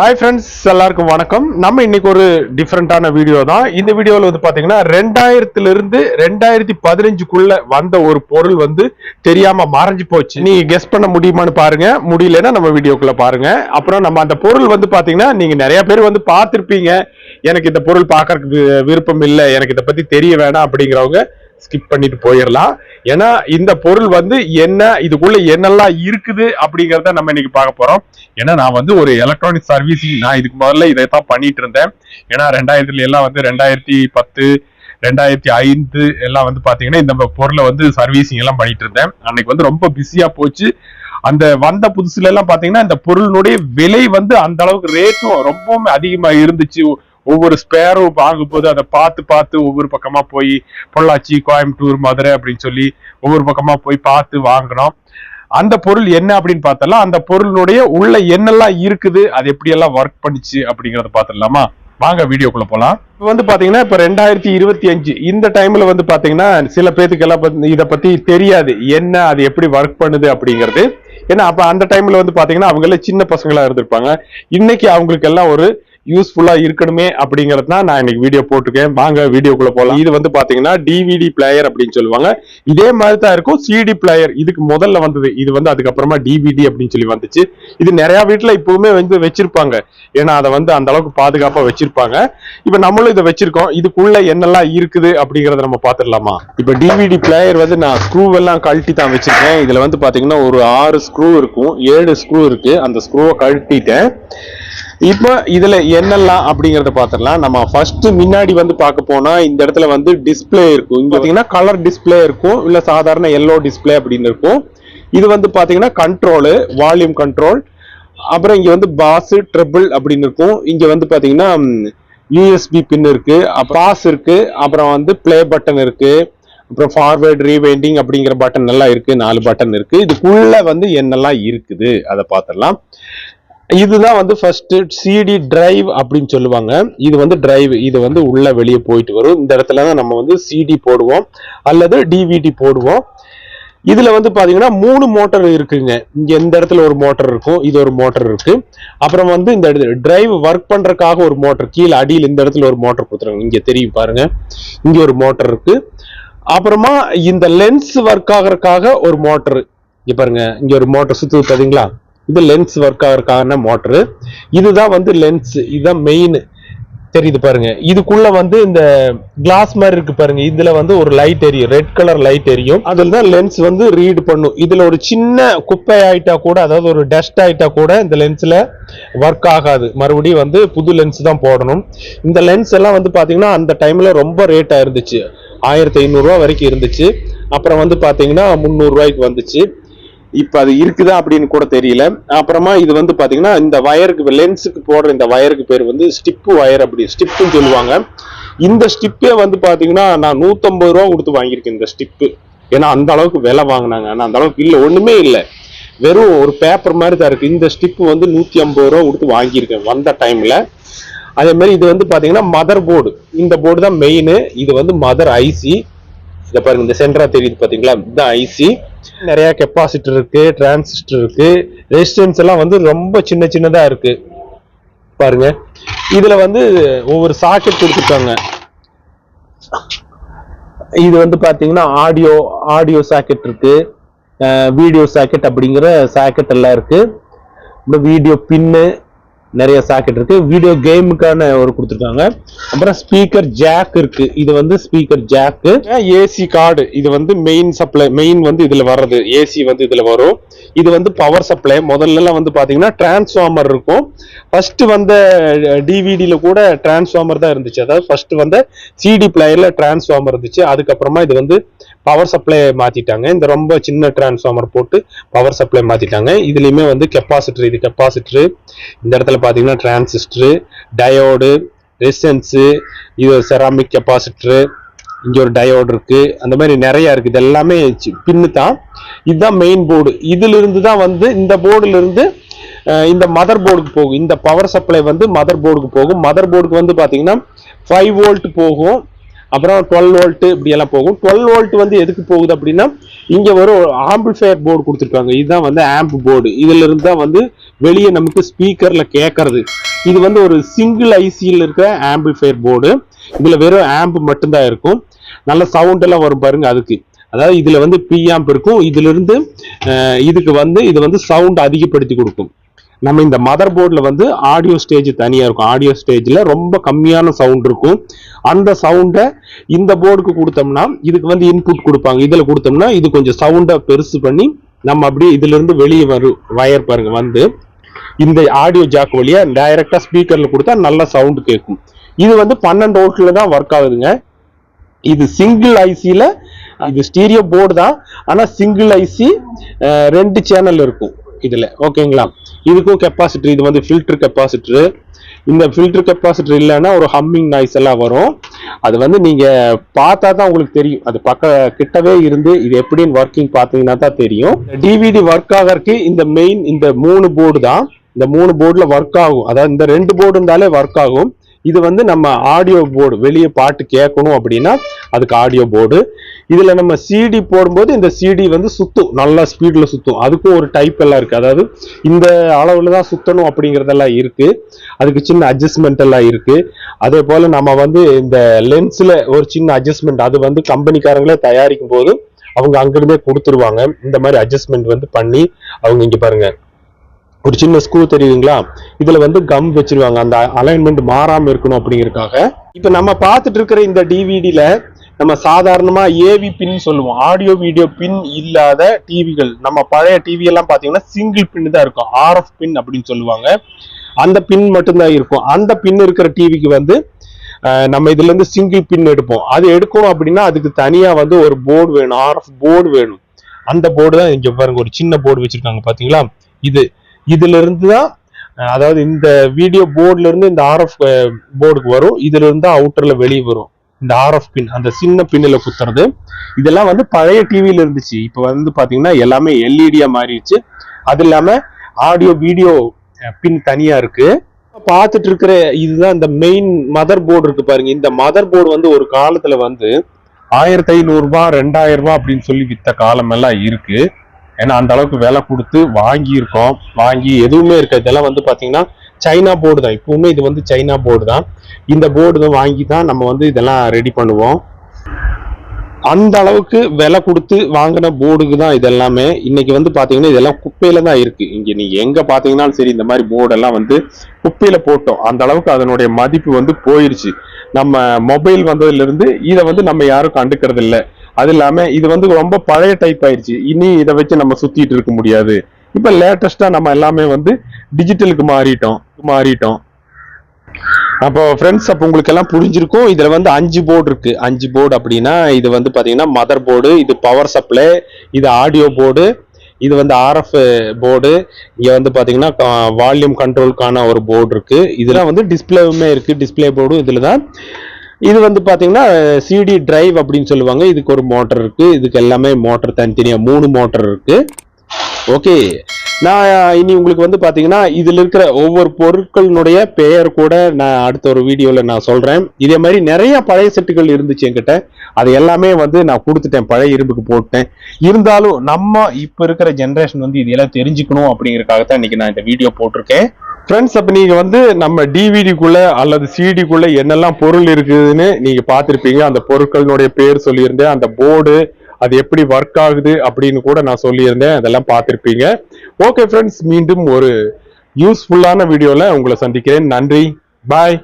Hi friends எல்லாருக்கும் வணக்கம். நம்ம இன்னைக்கு ஒரு டிஃப்ரெண்டான வீடியோ தான். இந்த வீடியோவில் வந்து பார்த்தீங்கன்னா ரெண்டாயிரத்துலேருந்து ரெண்டாயிரத்தி பதினஞ்சுக்குள்ள வந்த ஒரு பொருள் வந்து தெரியாமல் மறைஞ்சு போச்சு. நீங்கள் கெஸ் பண்ண முடியுமான்னு பாருங்க. முடியலன்னா நம்ம வீடியோக்குள்ளே பாருங்க. அப்புறம் நம்ம அந்த பொருள் வந்து பார்த்தீங்கன்னா நீங்கள் நிறைய பேர் வந்து பார்த்துருப்பீங்க. எனக்கு இந்த பொருள் பார்க்கறதுக்கு வி- விருப்பம் இல்லை. எனக்கு இதை பற்றி தெரிய வேணாம் அப்படிங்கிறவங்க ஸ்கிப் பண்ணிட்டு போயிடலாம் ஏன்னா இந்த பொருள் வந்து என்ன இதுக்குள்ள என்னெல்லாம் இருக்குது அப்படிங்கிறத நம்ம இன்னைக்கு பார்க்க போறோம். ஏன்னா நான் வந்து ஒரு எலக்ட்ரானிக் சர்வீசிங் நான் இதுக்கு முதல்ல இதை தான் பண்ணிட்டு இருந்தேன். ஏன்னா ரெண்டாயிரத்துல எல்லாம் வந்து ரெண்டாயிரத்தி பத்து ரெண்டாயிரத்தி ஐந்து எல்லாம் வந்து பாத்தீங்கன்னா இந்த பொருளை வந்து சர்வீசிங் எல்லாம் பண்ணிட்டு இருந்தேன். அன்னைக்கு வந்து ரொம்ப பிஸியா போச்சு. அந்த வந்த புதுசுல எல்லாம் பாத்தீங்கன்னா இந்த பொருளினுடைய விலை வந்து அந்த அளவுக்கு ரேட்டும் ரொம்பவும் அதிகமா இருந்துச்சு. ஒவ்வொரு ஸ்பேரும் வாங்கும்போது அதை பார்த்து பார்த்து ஒவ்வொரு பக்கமா போய் பொள்ளாச்சி கோயம்புத்தூர் மதுரை அப்படின்னு சொல்லி ஒவ்வொரு பக்கமா போய் பார்த்து வாங்கினோம். அந்த பொருள் என்ன அப்படின்னு பார்த்தலாம் அந்த பொருளுடைய உள்ள என்னெல்லாம் இருக்குது அது எப்படியெல்லாம் ஒர்க் பண்ணிச்சு அப்படிங்கறத பார்த்துடலாமா? வாங்க வீடியோக்குள்ள போலாம். இப்போ வந்து பாத்தீங்கன்னா இப்ப ரெண்டாயிரத்தி இருபத்தி அஞ்சு இந்த டைம்ல வந்து பாத்தீங்கன்னா சில பேத்துக்கு எல்லாம் இதை பத்தி தெரியாது. என்ன அது எப்படி ஒர்க் பண்ணுது அப்படிங்கிறது. ஏன்னா அப்ப அந்த டைம்ல வந்து பாத்தீங்கன்னா அவங்க எல்லாம் சின்ன பசங்களா இருந்திருப்பாங்க. இன்னைக்கு அவங்களுக்கு எல்லாம் ஒரு யூஸ்ஃபுல்லா இருக்கணுமே அப்படிங்கறது தான் நான் இன்னைக்கு வீடியோ போட்டிருக்கேன். வாங்க வீடியோக்குள்ள போலாம். இது வந்து பாத்தீங்கன்னா டிவிடி பிளேயர் அப்படின்னு சொல்லுவாங்க. இதே மாதிரி தான் இருக்கும் சிடி பிளேயர் இதுக்கு முதல்ல வந்தது. இது வந்து அதுக்கப்புறமா டிவிடி அப்படின்னு சொல்லி வந்துச்சு. இது நிறைய வீட்டுல இப்பவுமே வந்து வச்சிருப்பாங்க. ஏன்னா அதை வந்து அந்த அளவுக்கு பாதுகாப்பா வச்சிருப்பாங்க. இப்ப நம்மளும் இதை வச்சிருக்கோம். இதுக்குள்ள என்னெல்லாம் இருக்குது அப்படிங்கறத நம்ம பாத்துடலாமா? இப்ப டிவிடி பிளேயர் வந்து நான் ஸ்க்ரூ எல்லாம் கழட்டி தான் வச்சிருக்கேன். இதுல வந்து பாத்தீங்கன்னா ஒரு ஆறு ஸ்க்ரூ இருக்கும். ஏழு ஸ்க்ரூ இருக்கு. அந்த ஸ்க்ரூவை கழட்டிட்டேன். இப்போ இதுல என்னெல்லாம் அப்படிங்கறத பாத்திரலாம் நம்ம ஃபர்ஸ்ட் முன்னாடி வந்து பார்க்க போனா இந்த இடத்துல வந்து டிஸ்பிளே இருக்கும். இங்க பாத்தீங்கன்னா கலர் டிஸ்ப்ளே இருக்கும். இல்ல சாதாரண எல்லோ டிஸ்ப்ளே அப்படின்னு இருக்கும். இது வந்து பாத்தீங்கன்னா கண்ட்ரோலு வால்யூம் கண்ட்ரோல் அப்புறம் இங்க வந்து பாஸ் ட்ரிபிள் அப்படின்னு இருக்கும். இங்க வந்து பாத்தீங்கன்னா யூஎஸ்பி பின் இருக்கு. பாஸ் இருக்கு. அப்புறம் வந்து ப்ளே பட்டன் இருக்கு. அப்புறம் ஃபார்வேர்ட் ரீவைண்டிங் அப்படிங்கிற பட்டன் எல்லாம் இருக்கு. நாலு பட்டன் இருக்கு. இதுக்குள்ள வந்து என்னெல்லாம் இருக்குது? அதை பார்த்துடலாம் இதுதான் வந்து ஃபர்ஸ்ட் சிடி டிரைவ் அப்படின்னு சொல்லுவாங்க. இது வந்து டிரைவ் இது வந்து உள்ள வெளியே போயிட்டு வரும். இந்த இடத்துல தான் நம்ம வந்து சிடி போடுவோம். அல்லது டிவிடி போடுவோம். இதுல வந்து பாத்தீங்கன்னா மூணு மோட்டர் இருக்குங்க. இங்க இந்த இடத்துல ஒரு மோட்டர் இருக்கும் இது ஒரு மோட்டர் இருக்கு. அப்புறம் வந்து இந்த டிரைவ் ஒர்க் பண்றதுக்காக ஒரு மோட்டர் கீழே அடியில் இந்த இடத்துல ஒரு மோட்டர் கொடுத்துருக்காங்க. இங்க தெரியும் பாருங்க. இங்க ஒரு மோட்டர் இருக்கு. அப்புறமா இந்த லென்ஸ் ஒர்க் ஆகிறதுக்காக ஒரு மோட்டர் இங்க பாருங்க. இங்க ஒரு மோட்டர் சுத்து பாத்தீங்களா? இது லென்ஸ் ஒர்க் ஆகிறதுக்கான மோட்ரு இதுதான் வந்து லென்ஸ் இதுதான் மெயின் தெரியுது பாருங்க. இதுக்குள்ள வந்து இந்த கிளாஸ் மாதிரி இருக்கு பாருங்க. இதுல வந்து ஒரு லைட் எரியும். ரெட் கலர் லைட் எரியும். அதுல தான் லென்ஸ் வந்து ரீட் பண்ணும். இதுல ஒரு சின்ன குப்பை ஆயிட்டா கூட அதாவது ஒரு டஸ்ட் ஆயிட்டா கூட இந்த லென்ஸ்ல ஒர்க் ஆகாது. மறுபடியும் வந்து புது லென்ஸ் தான் போடணும். இந்த லென்ஸ் எல்லாம் வந்து பாத்தீங்கன்னா அந்த டைம்ல ரொம்ப ரேட்டா இருந்துச்சு. ஆயிரத்தி ஐநூறுரூவா வரைக்கும் இருந்துச்சு. அப்புறம் வந்து பாத்தீங்கன்னா முந்நூறு ரூபாய்க்கு வந்துச்சு. இப்போ அது இருக்குதா அப்படின்னு கூட தெரியல. அப்புறமா இது வந்து பார்த்தீங்கன்னா இந்த வயருக்கு லென்ஸுக்கு போடுற இந்த வயருக்கு பேர் வந்து ஸ்டிப்பு வயர் அப்படி ஸ்டிப்புன்னு சொல்லுவாங்க. இந்த ஸ்டிப்பே வந்து பார்த்தீங்கன்னா நான் நூற்றம்பது ரூபா கொடுத்து வாங்கியிருக்கேன் இந்த ஸ்டிப்பு ஏன்னா அந்த அளவுக்கு விலை வாங்கினாங்க. ஆனால் அந்த அளவுக்கு இல்லை ஒன்றுமே இல்லை. வெறும் ஒரு பேப்பர் மாதிரி தான் இருக்குது இந்த ஸ்டிப்பு வந்து நூற்றி ஐம்பது ரூபா கொடுத்து வாங்கியிருக்கேன் வந்த டைமில் அதே மாதிரி இது வந்து பார்த்தீங்கன்னா மதர் போர்டு இந்த போர்டு தான் மெயின் இது வந்து மதர் ஐசி இதை பாருங்க இந்த சென்டரா தெரியுது பார்த்தீங்களா இதுதான் ஐசி நிறைய கெப்பாசிட்டர் இருக்கு டிரான்சிஸ்டர் இருக்கு ரெசிஸ்டன்ஸ் எல்லாம் வந்து ரொம்ப சின்ன சின்னதா இருக்கு. பாருங்க. இதுல வந்து ஒவ்வொரு சாக்கெட் கொடுத்துருக்காங்க. இது வந்து பாத்தீங்கன்னா ஆடியோ ஆடியோ சாக்கெட் இருக்கு. வீடியோ சாக்கெட் அப்படிங்கிற சாக்கெட் எல்லாம் இருக்கு. வீடியோ பின்னு நிறைய சாக்கெட் இருக்கு. வீடியோ கேமுக்கான ஒரு கொடுத்துருக்காங்க. அப்புறம் ஸ்பீக்கர் ஜாக் இருக்கு. இது வந்து ஸ்பீக்கர் ஜாக்கு ஏசி கார்டு இது வந்து மெயின் சப்ளை மெயின் வந்து இதுல வர்றது. ஏசி வந்து இதுல வரும். இது வந்து பவர் சப்ளை முதல்ல எல்லாம் வந்து பாத்தீங்கன்னா டிரான்ஸ்ஃபார்மர் இருக்கும். ஃபர்ஸ்ட் வந்த டிவிடியில கூட டிரான்ஸ்ஃபார்மர் தான் இருந்துச்சு. அதாவது ஃபர்ஸ்ட் வந்த சிடி பிளேயர்ல டிரான்ஸ்ஃபார்மர் இருந்துச்சு. அதுக்கப்புறமா இது வந்து பவர் சப்ளை மாத்திட்டாங்க. இந்த ரொம்ப சின்ன டிரான்ஸ்ஃபார்மர் போட்டு பவர் சப்ளை மாத்திட்டாங்க. இதுலயுமே வந்து கெப்பாசிட்டர் இது கெப்பாசிட்டர் இந்த இடத்துல பார்த்தீங்கன்னா டிரான்சிஸ்டரு டயோடு ரெசிஸ்டன்ஸு இது செராமிக் கெப்பாசிட்டரு இங்கே ஒரு டயோடு இருக்குது அந்த மாதிரி நிறையா இருக்குது இது எல்லாமே சி- பின்னு தான். இதுதான் மெயின் போர்டு இதிலிருந்து தான் வந்து இந்த போர்டுலேருந்து இந்த மதர் போர்டுக்கு போகும். இந்த பவர் சப்ளை வந்து மதர் போர்டுக்கு போகும். மதர் போர்டுக்கு வந்து பார்த்தீங்கன்னா ஃபைவ் வோல்ட் போகும். அப்புறம் டுவெல் வோல்ட்டு இப்படியெல்லாம் போகும். டுவெல் வோல்ட் வந்து எதுக்கு போகுது அப்படின்னா இங்கே ஒரு ஆம்பிள்ஃபயர் போர்டு கொடுத்துருக்காங்க. இதுதான் வந்து ஆம்ப் போர்டு இதிலிருந்து தான் வந்து வெளியே நமக்கு ஸ்பீக்கர்ல கேட்கறது இது வந்து ஒரு சிங்கிள் ஐசியில் இருக்கிற ஆம்பிளிஃபையர் போர்டு இதுல வெறும் ஆம்ப் மட்டும்தான் இருக்கும். நல்ல சவுண்ட் எல்லாம் வரும் பாருங்க அதுக்கு. அதாவது இதுல வந்து பி ஆம்ப் இருக்கும். இதுல இருந்து இதுக்கு வந்து இது வந்து சவுண்ட் அதிகப்படுத்தி கொடுக்கும். நம்ம இந்த மதர் போர்டில் வந்து ஆடியோ ஸ்டேஜ் தனியாக இருக்கும். ஆடியோ ஸ்டேஜில் ரொம்ப கம்மியான சவுண்ட் இருக்கும். அந்த சவுண்டை இந்த போர்டுக்கு கொடுத்தோம்னா இதுக்கு வந்து இன்புட் கொடுப்பாங்க. இதில் கொடுத்தோம்னா இது கொஞ்சம் சவுண்டை பெருசு பண்ணி நம்ம அப்படியே இதுலேருந்து வெளியே வரும் வயர் பாருங்க வந்து இந்த ஆடியோ ஜாக் வழியா டைரக்டா ஸ்பீக்கர்ல கொடுத்தா நல்ல சவுண்ட் கேட்கும். இது வந்து பன்னெண்டு வோல்ட்ல தான் ஒர்க் ஆகுதுங்க. இது சிங்கிள் ஐசியில் இது ஸ்டீரியோ போர்டு தான். ஆனா சிங்கிள் ஐசி ரெண்டு சேனல் இருக்கும் இதுல. ஓகேங்களா? இதுக்கும் கெப்பாசிட்டர் இது வந்து ஃபில்டர் கெப்பாசிட்டர் இந்த ஃபில்டர் கெப்பாசிட்டர் இல்லைன்னா ஒரு ஹம்மிங் நாய்ஸ் எல்லாம் வரும். அது வந்து நீங்க பார்த்தா தான் உங்களுக்கு தெரியும். அது பக்க கிட்டவே இருந்து இது எப்படின்னு ஒர்க்கிங் பார்த்தீங்கன்னா தான் தெரியும். டிவிடி ஒர்க் ஆகறதுக்கு இந்த மெயின் இந்த மூணு போர்டு தான். இந்த மூணு போர்டில் ஒர்க் ஆகும். அதாவது இந்த ரெண்டு போர்டு இருந்தாலே ஒர்க் ஆகும். இது வந்து நம்ம ஆடியோ போர்டு வெளியே பாட்டு கேட்கணும் அப்படின்னா அதுக்கு ஆடியோ போர்டு இதில் நம்ம சிடி போடும்போது இந்த சிடி வந்து சுத்தும். நல்லா ஸ்பீடில் சுத்தும். அதுக்கும் ஒரு டைப் எல்லாம் இருக்குது அதாவது இந்த அளவில் தான் சுத்தணும் அப்படிங்கிறதெல்லாம் இருக்குது அதுக்கு சின்ன அட்ஜஸ்ட்மெண்ட் எல்லாம் இருக்குது அதே போல் நம்ம வந்து இந்த லென்ஸில் ஒரு சின்ன அட்ஜஸ்ட்மெண்ட் அது வந்து கம்பெனிக்காரங்களே தயாரிக்கும் போது அவங்க அங்கிருந்தே கொடுத்துருவாங்க. இந்த மாதிரி அட்ஜஸ்ட்மெண்ட் வந்து பண்ணி அவங்க இங்கே பாருங்கள் ஒரு சின்ன ஸ்க்ரூ தெரியுங்களா இதுல வந்து கம் வச்சிருவாங்க. அந்த அலைன்மெண்ட் மாறாம இருக்கணும் அப்படிங்கறக்காக இப்ப நம்ம பார்த்துட்டு இருக்கிற இந்த டிவிடில நம்ம சாதாரணமா ஏவி பின் சொல்லுவோம். ஆடியோ வீடியோ பின் இல்லாத டிவிகள் நம்ம பழைய டிவி எல்லாம் பாத்தீங்கன்னா சிங்கிள் பின் தான் இருக்கும். ஆர்எஃப் பின் அப்படின்னு சொல்லுவாங்க. அந்த பின் மட்டும்தான் இருக்கும். அந்த பின் இருக்கிற டிவிக்கு வந்து நம்ம இதுல இருந்து சிங்கிள் பின் எடுப்போம். அது எடுக்கணும் அப்படின்னா அதுக்கு தனியா வந்து ஒரு போர்டு வேணும். ஆர்எஃப் போர்டு வேணும். அந்த போர்டு தான் இங்க பாருங்க. ஒரு சின்ன போர்டு வச்சிருக்காங்க. பாத்தீங்களா? இது. இதுல இருந்து தான் அதாவது இந்த வீடியோ போர்டுல இருந்து இந்த ஆர்எஃப் போர்டுக்கு வரும். இதுல இருந்து அவுட்டர்ல வெளியே வரும். இந்த ஆர்எஃப் பின் அந்த சின்ன பின்னில குத்துறது. இதெல்லாம் வந்து பழைய டிவியில இருந்துச்சு. இப்போ வந்து பாத்தீங்கன்னா எல்லாமே எல்இடியா மாறிடுச்சு. அது இல்லாம ஆடியோ வீடியோ பின் தனியா இருக்கு. பார்த்துட்டு இருக்கிற இதுதான் இந்த மெயின் மதர் போர்டு இருக்கு பாருங்க. இந்த மதர் போர்டு வந்து ஒரு காலத்துல வந்து ஆயிரத்தி ஐநூறு ரூபாய் ரெண்டாயிரம் ரூபாய் அப்படின்னு சொல்லி வித்த காலம் எல்லாம் இருக்கு. ஏன்னா அந்த அளவுக்கு விலை கொடுத்து வாங்கியிருக்கோம். வாங்கி எதுவுமே இருக்காது. இதெல்லாம் வந்து பார்த்தீங்கன்னா சைனா போர்டு தான். இப்போவுமே இது வந்து சைனா போர்டு தான். இந்த போர்டு தான் வாங்கி தான் நம்ம வந்து இதெல்லாம் ரெடி பண்ணுவோம். அந்த அளவுக்கு விலை கொடுத்து வாங்கின போர்டுக்கு தான் இதெல்லாமே. இன்னைக்கு வந்து பார்த்தீங்கன்னா இதெல்லாம் குப்பையில தான் இருக்கு. இங்கே நீங்க எங்க பார்த்தீங்கன்னாலும் சரி இந்த மாதிரி போர்டெல்லாம் வந்து குப்பையில போட்டோம். அந்த அளவுக்கு அதனுடைய மதிப்பு வந்து போயிருச்சு. நம்ம மொபைல் வந்ததுல இருந்து இதை வந்து நம்ம யாரும் கண்டுக்கிறது இல்லை அது இல்லாம இது வந்து ரொம்ப பழைய டைப் ஆயிடுச்சு. இனி இதை வச்சு நம்ம சுத்திட்டு இருக்க முடியாது. இப்ப லேட்டஸ்டா நம்ம எல்லாமே வந்து டிஜிட்டலுக்கு மாறிட்டோம். மாறிட்டோம். அப்போ ஃப்ரெண்ட்ஸ் அப்போ உங்களுக்கு எல்லாம் புரிஞ்சிருக்கும். இதில் வந்து அஞ்சு போர்டு இருக்கு. அஞ்சு போர்டு அப்படின்னா இது வந்து பார்த்தீங்கன்னா மதர் போர்டு இது பவர் சப்ளை இது ஆடியோ போர்டு இது வந்து ஆர்எஃப் போர்டு இங்கே வந்து பார்த்தீங்கன்னா வால்யூம் கண்ட்ரோலுக்கான ஒரு போர்டு இருக்கு. இதெல்லாம் வந்து டிஸ்பிளேவுமே இருக்கு. டிஸ்பிளே போர்டும் இதில் தான் இது வந்து பார்த்தீங்கன்னா சிடி டிரைவ் அப்படின்னு சொல்லுவாங்க. இதுக்கு ஒரு மோட்டர் இருக்கு. இதுக்கு எல்லாமே மோட்டர் தனித்தனியாக மூணு மோட்டர் இருக்கு. ஓகே நான் இனி உங்களுக்கு வந்து பார்த்தீங்கன்னா இதில் இருக்கிற ஒவ்வொரு பொருட்களினுடைய பெயர் கூட நான் அடுத்த ஒரு வீடியோவில் நான் சொல்கிறேன் இதே மாதிரி நிறைய பழைய செட்டுகள் இருந்துச்சு என்கிட்ட. அது எல்லாமே வந்து நான் கொடுத்துட்டேன். பழைய இரும்புக்கு போட்டேன். இருந்தாலும் நம்ம இப்போ இருக்கிற ஜென்ரேஷன் வந்து இதெல்லாம் தெரிஞ்சுக்கணும் அப்படிங்கிறக்காக தான் இன்றைக்கி நான் இந்த வீடியோ போட்டிருக்கேன். ஃப்ரெண்ட்ஸ் அப்போ நீங்கள் வந்து நம்ம டிவிடிக்குள்ளே அல்லது சிடிக்குள்ளே என்னெல்லாம் பொருள் இருக்குதுன்னு நீங்கள் பார்த்துருப்பீங்க. அந்த பொருட்களினுடைய பேர் சொல்லியிருந்தேன். அந்த போர்டு அது எப்படி ஒர்க் ஆகுது அப்படின்னு கூட நான் சொல்லியிருந்தேன். அதெல்லாம் பார்த்துருப்பீங்க. ஓகே ஃப்ரெண்ட்ஸ் மீண்டும் ஒரு யூஸ்ஃபுல்லான வீடியோவில் உங்களை சந்திக்கிறேன். நன்றி. பாய்